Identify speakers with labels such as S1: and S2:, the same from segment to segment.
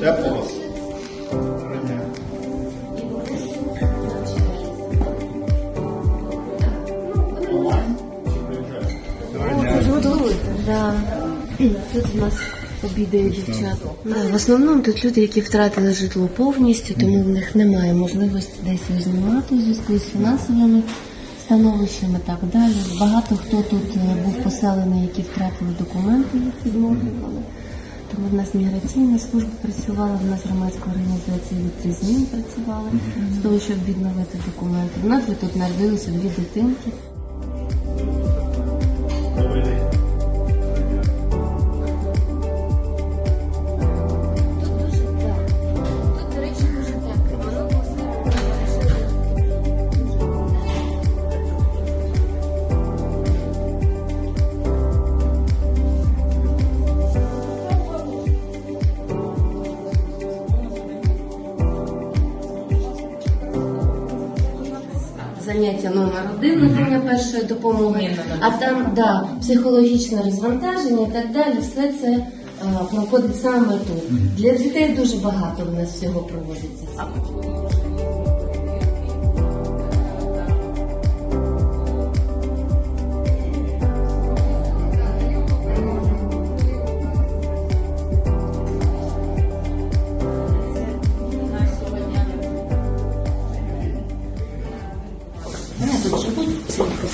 S1: Тепло? Чи приїжджаєте?
S2: Да. Тут у нас обідають дівчата. Да, в основному тут люди, які втратили житло повністю, тому в них немає можливості десь знімати у зв'язку з фінансовими становищами і так далі. Багато хто тут е, був поселений, які втратили документи, їх відновлювали. Тому в нас міграційна служба працювала, в нас громадська організація від змін працювала з того, щоб відновити документи. У нас тут народилися дві дитинки. Заняття номер один надання першої допомоги, а там да, психологічне розвантаження і так далі. Все це а, проходить саме тут. Для дітей дуже багато в нас всього проводиться.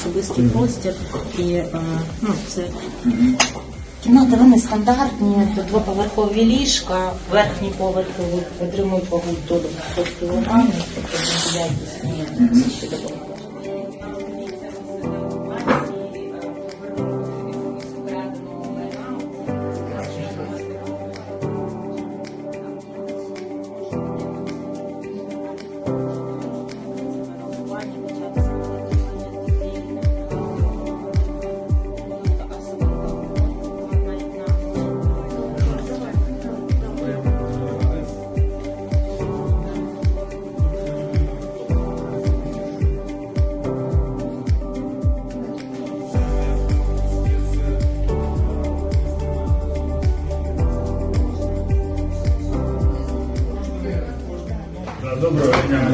S3: Особистий простір. І е, ну, це кімнати вони стандартні, то двоповерхові ліжка, верхній поверх отримують вагу до 200 кг, не якісні
S1: Доброго дня.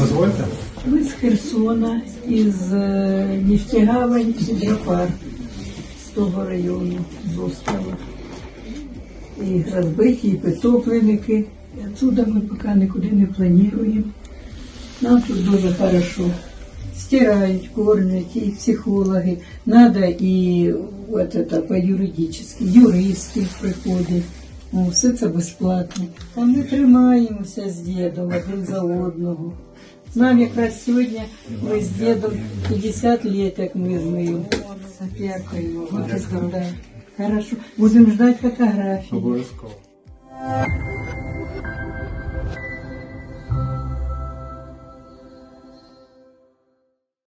S1: Дозвольте.
S4: Ми з Херсона, із е, Нефтегавань і з того району, з острова. І розбиті, і притопленники. І Отсюда ми поки нікуди не плануємо. Нам тут дуже хорошо. Стирають, кормлять, і психологи. Надо і от это, по-юридически, юристи приходять. Ну, все це безплатно. А ми тримаємося з дідом один за одного. Нам якраз сьогодні ми з дідом 50 років, як ми з ним. Дякую. Хорошо. Будемо ждати фотографії.
S1: Обов'язково.